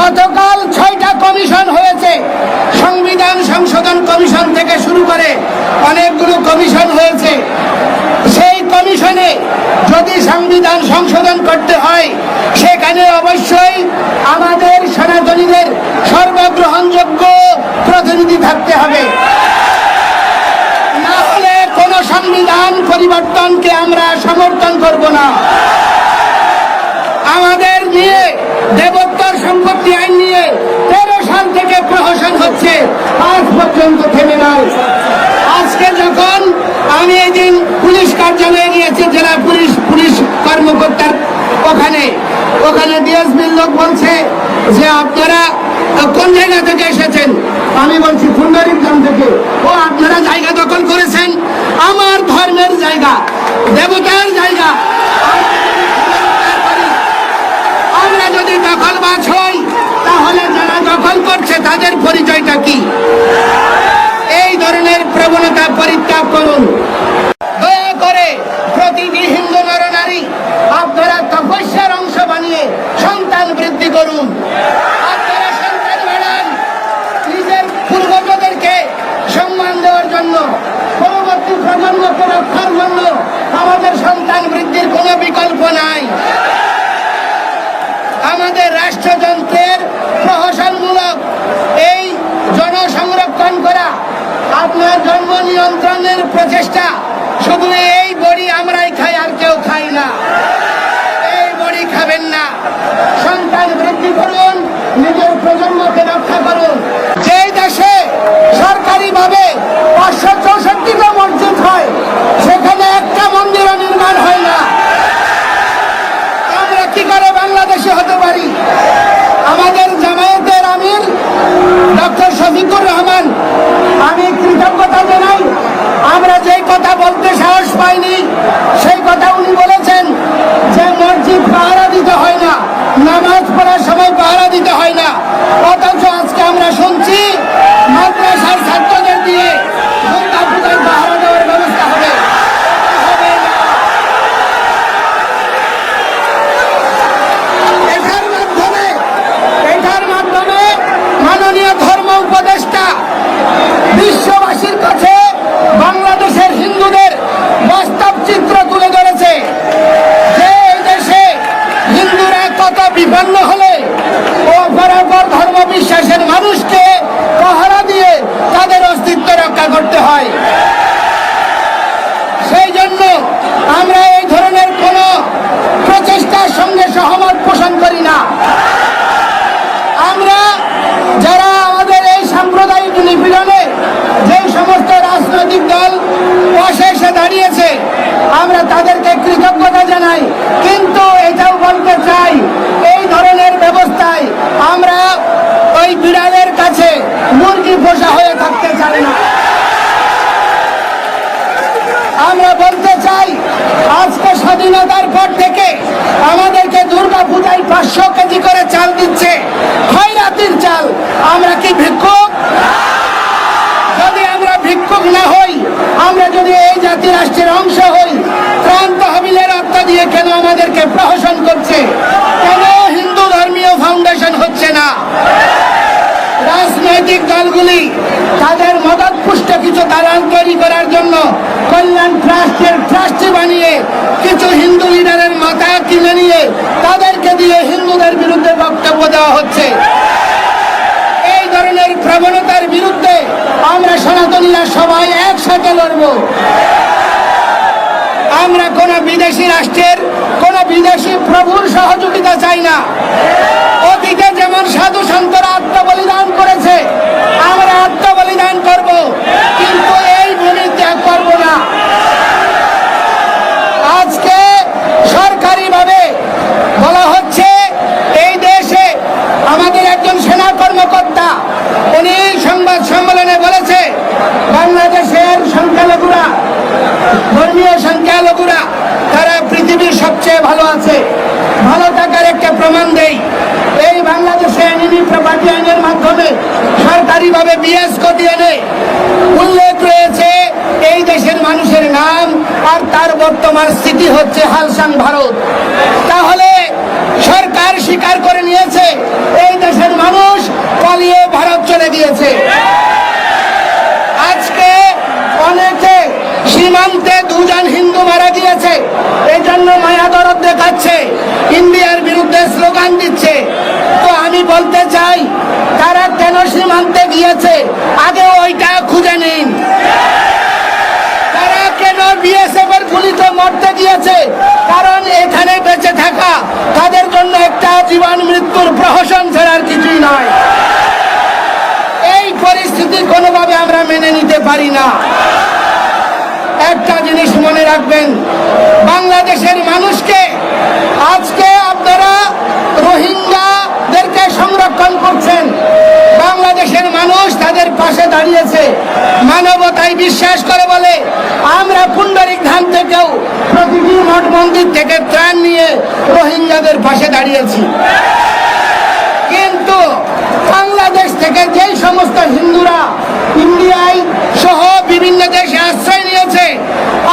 গতকাল ছয়টা কমিশন হয়েছে। সংবিধান সংশোধন কমিশন থেকে শুরু করে অনেকগুলো কমিশন হয়েছে। সেই কমিশনে যদি সংবিধান সংশোধন করতে হয়, সেখানে অবশ্যই আমাদের সনাতনীদের সর্বগ্রহণযোগ্য প্রতিনিধি থাকতে হবে। না হলে কোন সংবিধান পরিবর্তনকে আমরা সমর্থন করব না আমাদের নিয়ে দেবোত্তর সম্পত্তি আইন নিয়ে তেরো সাল থেকে প্রহসন হচ্ছে আজ পর্যন্ত থেমে নাই। আজকে যখন আমি এদিন পুলিশ কার্যালয়ে গিয়েছি, জেলা পুলিশ পুলিশ কর্মকর্তার ওখানে ওখানে ডিএসপির লোক বলছে যে আপনারা কোন জায়গা থেকে এসেছেন? আমি বলছি ফুলবাড়ির থেকে। ও, আপনারা জায়গা দখল করেছেন? আমার ধর্মের জায়গা, দেবতার জায়গা। আমরা যদি দখলবাজ হই তাহলে যারা দখল করছে তাদের পরিচয়টা কি? এই ধরনের প্রবণতা পরিত্যাগ করুন দয়া করে প্রতিটি হিন্দু নরনারী আপনারা তপস্যার অংশ বানিয়ে সন্তান বৃদ্ধি করুন আপনারা সন্তান বাড়ান নিজের পূর্বজদেরকে সম্মান দেওয়ার জন্য পরবর্তী প্রজন্মকে রক্ষার জন্য আমাদের সন্তান বৃদ্ধির কোনো বিকল্প নাই আমাদের রাষ্ট্রযন্ত্রের প্রহসনমূলক এই জনসংরক্ষণ করা আপনার জন্ম নিয়ন্ত্রণের প্রচেষ্টা শুধু এই বড়ি আমরাই খাই আর কেউ খাই না এই বড়ি খাবেন না সন্তান বৃদ্ধি করুন নিজের প্রজন্মকে রক্ষা করুন। যেই দেশে সরকারিভাবে পাঁচশো চৌষট্টিটা মসজিদ হয় সেখানে একটা মন্দিরও নির্মাণ হয় না আমরা কি করে বাংলাদেশে হতে পারি আমাদের জামায়াতের আমির ডক্টর শফিকুর রহমান আমি কৃতজ্ঞতা জানাই আমরা যেই কথা বলতে সাহস পাইনি সেই কথা উনি বলেছেন যে মসজিদ পাহারা দিতে হয় না নামাজ পড়ার সময় পাহারা দিতে হয় না অথচ আজকে আমরা শুনছি মাদ্রাসার ছাত্রদের দিয়ে দুর্গা পূজায় পাহারা দেওয়ার ব্যবস্থা হবে হবে না এটার মাধ্যমে এটার মাধ্যমে মাননীয় ধর্ম উপদেষ্টা বিশ্ববাসীর কাছে বাংলাদেশের হিন্দুদের বাস্তব চিত্র তুলে ধরেছে যে দেশে হিন্দুরা কত বিপন্ন হলে অপরাপর ধর্ম বিশ্বাসের মানুষকে পাহারা দিয়ে তাদের অস্তিত্ব রক্ষা করতে হয়। সেই জন্য আমরা এই ধরনের কোন প্রচেষ্টার সঙ্গে সহমত পোষণ করি না। আমরা যারা আমাদের এই সাম্প্রদায়িক নিপীড়নে যে সমস্ত রাজনৈতিক দল পাশে এসে দাঁড়িয়েছে আমরা তাদেরকে কৃতজ্ঞতা জানাই। কিন্তু এটাও বলতে চাই, এই ধরনের ব্যবস্থায় আমরা ওই বিড়ালের কাছে মুরগি পোষা হয়ে থাকতে চাই না। আমরা বলতে চাই, আজকে স্বাধীনতার পর থেকে আমাদেরকে দুর্গা পূজায় পাঁচশো কেজি করে চাল দিচ্ছে। খয়রাতির চাল। আমরা কি ভিক্ষুক? যদি আমরা ভিক্ষুক না হই আমরা যদি এই জাতি রাষ্ট্রের অংশ হই, ত্রাণ তহবিলের অর্থ দিয়ে কেন আমাদেরকে প্রহসন করছে? কেন হিন্দু ধর্মীয় ফাউন্ডেশন হচ্ছে না? রাজনৈতিক দলগুলি তাদের মদত পুষ্ট কিছু দালাল তৈরি করার জন্য কল্যাণ ট্রাস্টের ট্রাস্টি বানিয়ে কিছু হিন্দু লিডারের মাথা কিনে নিয়ে তাদেরকে দিয়ে হিন্দুদের বিরুদ্ধে বক্তব্য দেওয়া হচ্ছে। ধরনের প্রবণতার বিরুদ্ধে আমরা সনাতনীরা সবাই একসাথে লড়ব। আমরা কোন বিদেশি রাষ্ট্রের, কোন বিদেশি প্রভুর সহযোগিতা চাই না। অতীতে যেমন সাধু সন্তরা আত্মবলিদান করেছে, আমরা আত্মবলিদান করব। কিন্তু এই ভূমি ত্যাগ করব না আজকে সরকারিভাবে বলা হচ্ছে এই দেশে আমাদের একজন সেনা কর্মকর্তা উনি সংবাদ সম্মেলনে বলেছে, বাংলাদেশের সংখ্যালঘুরা, ধর্মীয় সংখ্যালঘুরা, তারা পৃথিবীর সবচেয়ে ভালো আছে। ভালো থাকার একটা প্রমাণ দেই, এই বাংলাদেশে এনিমি প্রপার্টি আইনের মাধ্যমে সরকারিভাবে বিএস কোটি এনে উল্লেখ রয়েছে, এই দেশের মানুষের নাম আর তার বর্তমান স্থিতি হচ্ছে হালসান ভারত। তাহলে সরকার স্বীকার করে নিয়েছে, এই দেশের ছেড়ে দিয়েছে। আজকে অনেকে সীমান্তে দুজন হিন্দু মারা গিয়েছে। এই জন্য মায়া দরদ দেখাচ্ছে। ইন্ডিয়ার বিরুদ্ধে স্লোগান দিচ্ছে। তো আমি বলতে চাই, তারা কেন সীমান্তে গিয়েছে? আগে ওইটা খুঁজে নিন। তারা কেন বিএসএফ এর গুলিতে মরতে গিয়েছে? কারণ এখানে বেঁচে থাকা, তাদের জন্য একটা জীবন মৃত্যুর প্রহসন ছাড়ার কিছুই নয়। পরিস্থিতি কোনোভাবে আমরা মেনে নিতে পারি না। একটা জিনিস মনে রাখবেন, বাংলাদেশের মানুষকে আজকে আপনারা রোহিঙ্গাদেরকে সংরক্ষণ করছেন। বাংলাদেশের মানুষ তাদের পাশে দাঁড়িয়েছে। মানবতায় বিশ্বাস করে বলে, আমরা পুণ্ডরিক ধাম থেকেও প্রতিটি মঠ মন্দির থেকে ত্রাণ নিয়ে রোহিঙ্গাদের পাশে দাঁড়িয়েছি। কিন্তু বাংলাদেশ থেকে যেই সমস্ত হিন্দুরা ইন্ডিয়ায় সহ বিভিন্ন দেশে আশ্রয় নিয়েছে,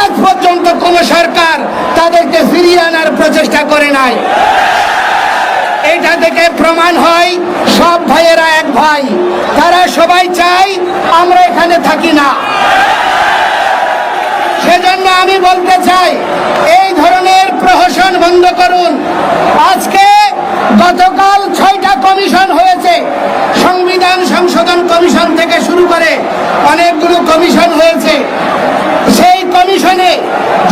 আজ পর্যন্ত কোন সরকার তাদেরকে ফিরিয়ে আনার প্রচেষ্টা করে নাই। এটা থেকে প্রমাণ হয়, সব ভাইয়েরা এক ভাই। তারা সবাই চাই আমরা এখানে থাকি না। সেজন্য আমি বলতে চাই, এই ধরনের প্রহসন বন্ধ করুন। গতকাল ছয়টা কমিশন হয়েছে। সংবিধান সংশোধন কমিশন থেকে শুরু করে অনেকগুলো কমিশন হয়েছে। সেই কমিশনে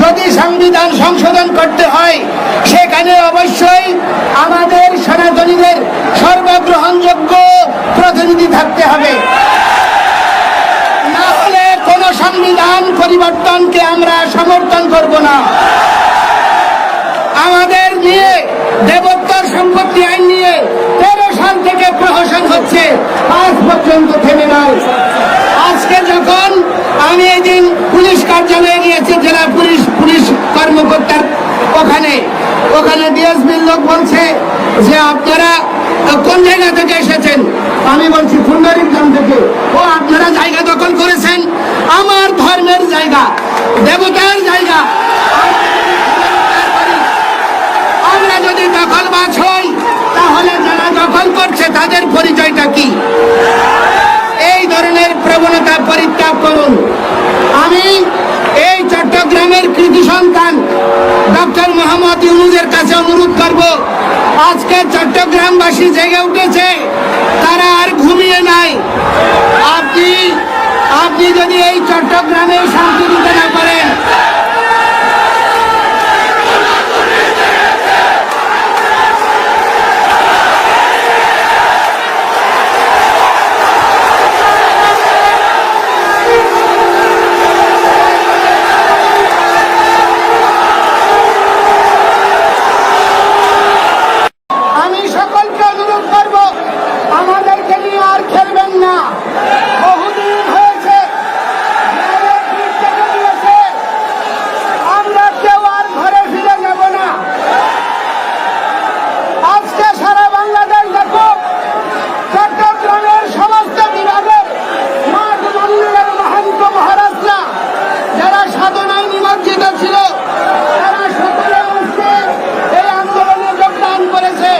যদি সংবিধান সংশোধন করতে হয়, সেখানে অবশ্যই আমাদের সনাতনীদের সর্বগ্রহণযোগ্য প্রতিনিধি থাকতে হবে। না হলে কোন সংবিধান পরিবর্তনকে আমরা সমর্থন করব না। আমাদের নিয়ে সম্পত্তি আইন নিয়ে তেরো সাল থেকে প্রহসন হচ্ছে, আজ পর্যন্ত থেমে নাই। আজকে যখন আমি এদিন পুলিশ কার্যালয়ে গিয়েছি, জেলা পুলিশ পুলিশ কর্মকর্তার ওখানে। ওখানে ডিএসপির লোক বলছে যে, আপনারা কোন জায়গা থেকে এসেছেন? আমি বলছি গ্রাম থেকে। ও, আপনারা জায়গা দখল করেছেন? আমার ধর্মের জায়গা, দেবতার জায়গা। যদি দখলবাজ হই তাহলে যারা দখল করছে, তাদের পরিচয়টা কি? এই ধরনের প্রবণতা পরিত্যাগ করুন। আমি এই চট্টগ্রামের কৃতি সন্তান, ডক্টর মোহাম্মদ ইউনুজের কাছে অনুরোধ করব। আজকে চট্টগ্রামবাসী জেগে উঠেছে, তারা আর ঘুমিয়ে নাই। আপনি আপনি যদি এই চট্টগ্রামে শান্তি দিতে না পারেন আমি সকলকে অনুরোধ করব আমাদেরকে নিয়ে আর খেলবেন না বহুদিন হয়েছে আমাদের পিঠ থেকে দিয়েছে। আমরা কেউ আর ঘরে ফিরে যাব না আজকে সারা বাংলাদেশ দেখো চট্টগ্রামের সমস্ত বিভাগের মাঠ মন্দিরের মহান্ত মহারাজরা যারা সাধনায় নিমজ্জিত ছিল তারা সকলে আজকে এই আন্দোলনে যোগদান করেছে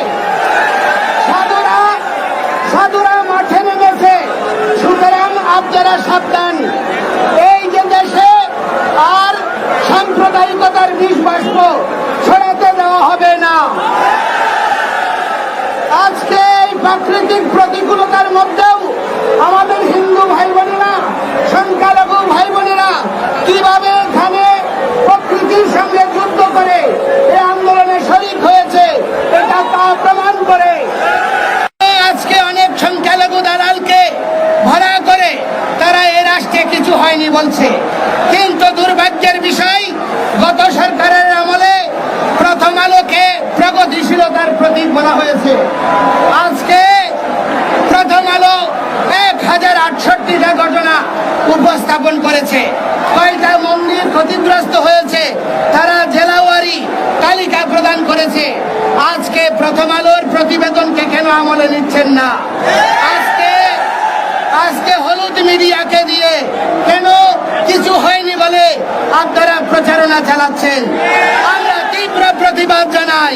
সাধুরা সাধুরা মাঠে নেমেছে সুতরাং আপনারা সাবধান এই যে দেশে আর সাম্প্রদায়িকতার বিষ বাষ্প ছড়াতে দেওয়া হবে না। আজকে এই প্রাকৃতিক প্রতিকূলতার মধ্যেও আমাদের হিন্দু ভাই বোনেরা সংখ্যালঘু ভাই বোনেরা কীভাবে এখানে প্রকৃতির সঙ্গে যুদ্ধ করে এই আন্দোলনে শরিক হয়েছে এটা তা প্রমাণ করে আজকে অনেক সংখ্যালঘু দালালকে ভরা করে তারা এ রাষ্ট্রে কিছু হয়নি বলছে কিন্তু দুর্ভাগ্যের বিষয় গত সরকারের আমলে প্রথম আলোকে প্রগতিশীলতার প্রতীক বলা হয়েছে। আজকে প্রথম আলো এক হাজার আটষট্টিটা ঘটনা উপস্থাপন করেছে। কয়টা মন্দির ক্ষতিগ্রস্ত হয়েছে তারা জেলাওয়ারি তালিকা প্রদান করেছে। আজকে প্রথম আলোর প্রতিবেদনকে কেন আমলে নিচ্ছেন না? আজকে আজকে হলুদ মিডিয়াকে দিয়ে কেন কিছু হয়নি বলে আপনারা প্রচারণা চালাচ্ছেন? আমরা প্রতিবাদ জানাই।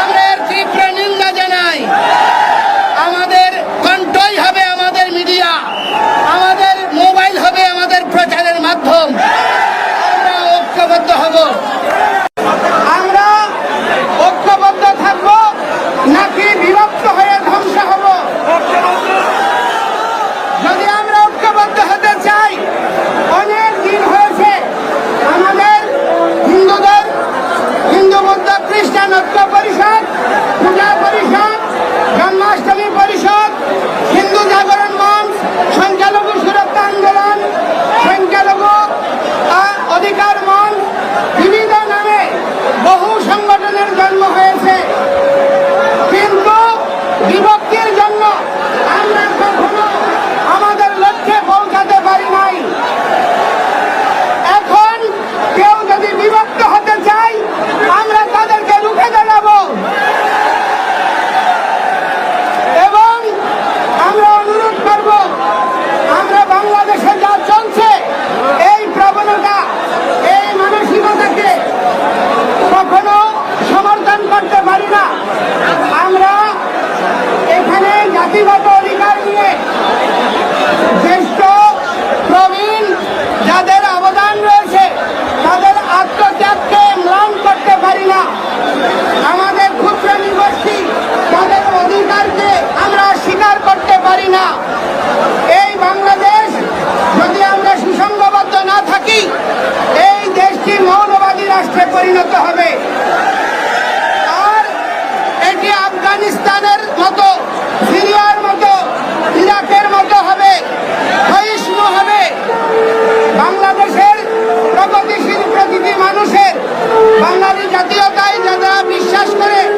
আমাদের তীব্র নিন্দা জানাই। আমাদের কণ্ঠই হবে আমাদের মিডিয়া। আমাদের মোবাইল হবে আমাদের প্রচারের মাধ্যম। আমরা ঐক্যবদ্ধ হব। করে